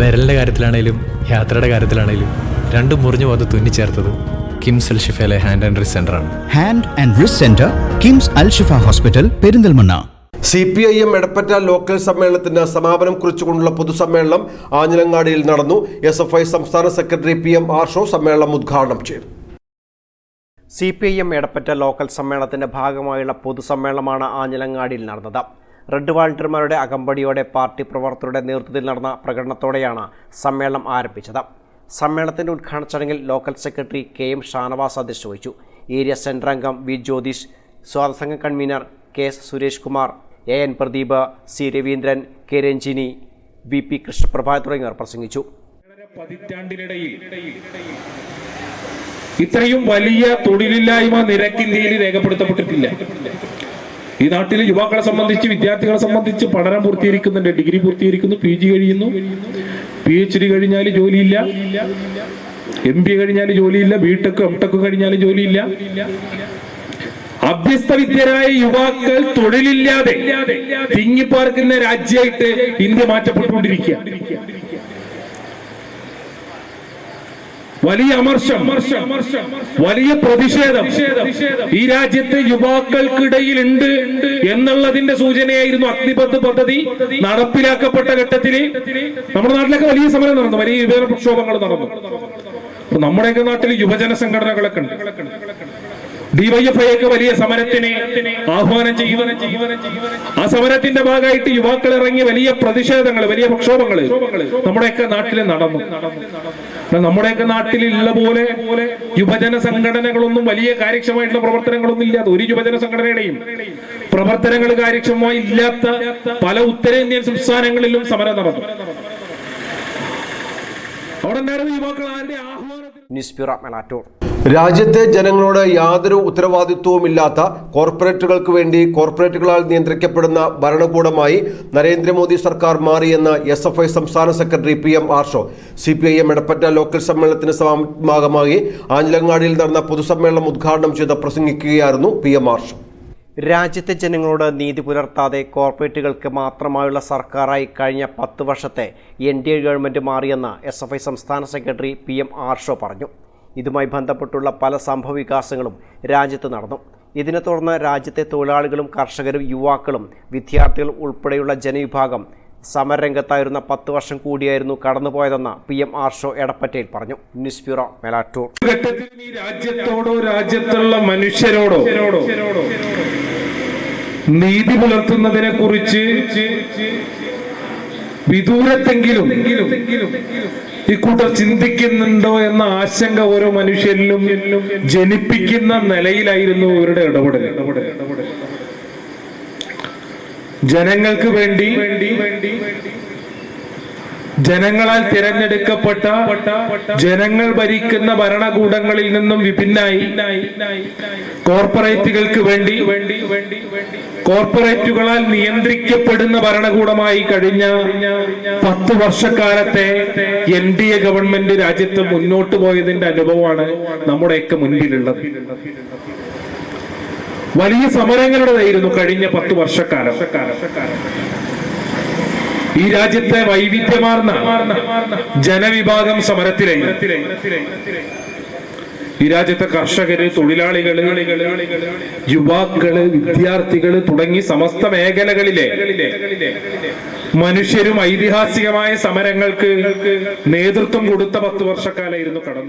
വിരലിന്റെ കാര്യത്തിലാണേലും യാത്രയുടെ കാര്യത്തിലാണേലും രണ്ടും മുറിഞ്ഞു പോകാതെ തുന്നിച്ചേർത്തത് കിംസ് അൽ ഷിഫയിലെ ഹാൻഡ് ആൻഡ് റിസ് സെന്റർ ആണ്. Hand and wrist centre KIMS Al Shifa hospital Perinthalmanna. C P I M Edappatta local സമ്മേളനത്തിന് സമാപനം കുറിച്ചുകൊണ്ടുള്ള പൊതുസമ്മേളനം ആഞ്ഞിലങ്ങാടിയിൽ നടന്നു. എസ് എഫ് ഐ സംസ്ഥാന സെക്രട്ടറി പി എം ആർഷോ സമ്മേളനം ഉദ്ഘാടനം ചെയ്തു. C P I M Edappatta local സമ്മേളനത്തിന്റെ ഭാഗമായുള്ള പൊതുസമ്മേളനമാണ് ആഞ്ഞിലങ്ങാടിയിൽ നടന്നത്. റെഡ് വാൾട്ടർമാരുടെ അകമ്പടിയോടെ പാർട്ടി പ്രവർത്തകരുടെ നേതൃത്വത്തിൽ നടന്ന പ്രകടനത്തോടെയാണ് സമ്മേളനം ആരംഭിച്ചത്. സമ്മേളനത്തിന്റെ ഉദ്ഘാടന ചടങ്ങിൽ local secretary K M Shanavas അധ്യക്ഷത വഹിച്ചു ഏരിയ സെൻട്രൽ അംഗം V Jyothish സ്വാതസംഘ convener K S Suresh Kumar A N Pradeep C Raveendran K Ranjini V P Krishnaprabha തുടങ്ങിയവർ പ്രസംഗിച്ചു. ഇത്രയും വലിയ തൊഴിലില്ലായ്മ നിരക്ക് ഇന്ത്യയിൽ രേഖപ്പെടുത്തപ്പെട്ടിട്ടില്ല. ഈ നാട്ടിലെ യുവാക്കളെ സംബന്ധിച്ച് വിദ്യാർത്ഥികളെ സംബന്ധിച്ച് പഠനം പൂർത്തീകരിക്കുന്നുണ്ട്. ഡിഗ്രി പൂർത്തീകരിക്കുന്നു പി ജി കഴിയുന്നു. പി എച്ച് ഡി കഴിഞ്ഞാൽ ജോലിയില്ല. എം ബി കഴിഞ്ഞാൽ ജോലിയില്ല. ബിടെക് എം ടെക് കഴിഞ്ഞാൽ ജോലിയില്ല. അഭ്യസ്ത വിദ്യരായ യുവാക്കൾ തൊഴിലില്ലാതെ തിങ്ങിപ്പാർക്കുന്ന രാജ്യമായിട്ട് ഇന്ത്യ മാറ്റപ്പെട്ടുകൊണ്ടിരിക്കുക. വലിയ അമർഷം വലിയ പ്രതിഷേധം ഈ രാജ്യത്തെ യുവാക്കൾക്കിടയിൽ ഉണ്ട് എന്നുള്ളതിന്റെ സൂചനയായിരുന്നു അഗ്നിപത്ത് പദ്ധതി നടപ്പിലാക്കപ്പെട്ട ഘട്ടത്തിൽ നമ്മുടെ നാട്ടിലൊക്കെ വലിയ സമരം നടന്നു വലിയ യുവജന പ്രക്ഷോഭങ്ങൾ നടന്നു. നമ്മുടെയൊക്കെ നാട്ടിൽ യുവജന സംഘടനകളൊക്കെ ഉണ്ട്. ഡിവൈഎഫ്ഐ ഒക്കെ വലിയ സമരത്തിന് ആഹ്വാനം ചെയ്യുവാനും ആ സമരത്തിന്റെ ഭാഗമായിട്ട് യുവാക്കൾ ഇറങ്ങി വലിയ പ്രതിഷേധങ്ങൾ വലിയ പ്രക്ഷോഭങ്ങൾ നമ്മുടെയൊക്കെ നാട്ടിൽ നടന്നു. നമ്മുടെയൊക്കെ നാട്ടിൽ ഉള്ള പോലെ യുവജന സംഘടനകളൊന്നും വലിയ കാര്യക്ഷമമായിട്ടുള്ള പ്രവർത്തനങ്ങളൊന്നും ഇല്ലാത്ത ഒരു യുവജന സംഘടനയുടെയും പ്രവർത്തനങ്ങൾ കാര്യക്ഷമമായി ഇല്ലാത്ത പല ഉത്തരേന്ത്യൻ സംസ്ഥാനങ്ങളിലും സമരം നടന്നു. അവിടെ യുവാക്കൾ ആരുടെ ആഹ്വാനത്തിൽ രാജ്യത്തെ ജനങ്ങളോട് യാതൊരു ഉത്തരവാദിത്വവുമില്ലാത്ത കോർപ്പറേറ്റുകൾക്ക് വേണ്ടി കോർപ്പറേറ്റുകളാൽ നിയന്ത്രിക്കപ്പെടുന്ന ഭരണകൂടമായി നരേന്ദ്രമോദി സർക്കാർ മാറിയെന്ന് എസ് എഫ് ഐ സംസ്ഥാന secretary P M Arsho C P I M Edappatta local സമ്മേളനത്തിന് ഭാഗമായി ആഞ്ഞിലങ്ങാടിയിൽ നടന്ന പൊതുസമ്മേളനം ഉദ്ഘാടനം ചെയ്ത് പ്രസംഗിക്കുകയായിരുന്നു പി എം ആർഷോ. രാജ്യത്തെ ജനങ്ങളോട് നീതി പുലർത്താതെ കോർപ്പറേറ്റുകൾക്ക് മാത്രമായുള്ള സർക്കാരായി കഴിഞ്ഞ പത്ത് വർഷത്തെ എൻ ഡി എ ഗവൺമെന്റ് മാറിയെന്ന് എസ് എഫ് ഐ സംസ്ഥാന സെക്രട്ടറി പി എം ആർഷോ പറഞ്ഞു. ഇതുമായി ബന്ധപ്പെട്ടുള്ള പല സംഭവവികാസങ്ങളും രാജ്യത്ത് നടന്നു. ഇതിനെ തുടർന്ന് രാജ്യത്തെ തൊഴിലാളികളും കർഷകരും യുവാക്കളും വിദ്യാർത്ഥികൾ ഉൾപ്പെടെയുള്ള ജനവിഭാഗം സമരരംഗത്തായിരുന്ന പത്ത് വർഷം കൂടിയായിരുന്നു കടന്നുപോയതെന്ന് പി എം ആർഷോ എടപ്പറ്റയിൽ പറഞ്ഞു. News bureau Melattur. രാജ്യത്തോടോ രാജ്യത്തുള്ള മനുഷ്യരോടോ നീതി പുലർത്തുന്നതിനെ കുറിച്ച് വിദൂരത്തെങ്കിലും ഇക്കൂട്ടർ ചിന്തിക്കുന്നുണ്ടോ എന്ന ആശങ്ക ഓരോ മനുഷ്യരിലും ജനിപ്പിക്കുന്ന നിലയിലായിരുന്നു ഇവരുടെ ഇടപെടൽ. ജനങ്ങൾക്ക് വേണ്ടി ജനങ്ങളാൽ തിരഞ്ഞെടുക്കപ്പെട്ട ജനങ്ങൾ ഭരിക്കുന്ന ഭരണകൂടങ്ങളിൽ നിന്നും വിഭിന്നായി കോർപ്പറേറ്റുകൾക്ക് വേണ്ടി കോർപ്പറേറ്റുകളാൽ നിയന്ത്രിക്കപ്പെടുന്ന ഭരണകൂടമായി കഴിഞ്ഞ പത്ത് വർഷക്കാലത്തെ എൻ ഡി എ ഗവൺമെന്റ് രാജ്യത്ത് മുന്നോട്ട് പോയതിന്റെ അനുഭവമാണ് നമ്മുടെയൊക്കെ മുന്നിലുള്ളത് വലിയ സമരങ്ങളുടേതായിരുന്നു കഴിഞ്ഞ പത്ത് വർഷക്കാലം. ഈ രാജ്യത്തെ വൈവിധ്യമാർന്ന ജനവിഭാഗം സമരത്തിലായി. ഈ രാജ്യത്തെ കർഷകര് തൊഴിലാളികൾ യുവാക്കൾ വിദ്യാർത്ഥികൾ തുടങ്ങി സമസ്ത മേഖലകളിലെ മനുഷ്യരും ഐതിഹാസികമായ സമരങ്ങൾക്ക് നേതൃത്വം കൊടുത്ത പത്ത് വർഷക്കാലായിരുന്നു കടന്നുപോയത്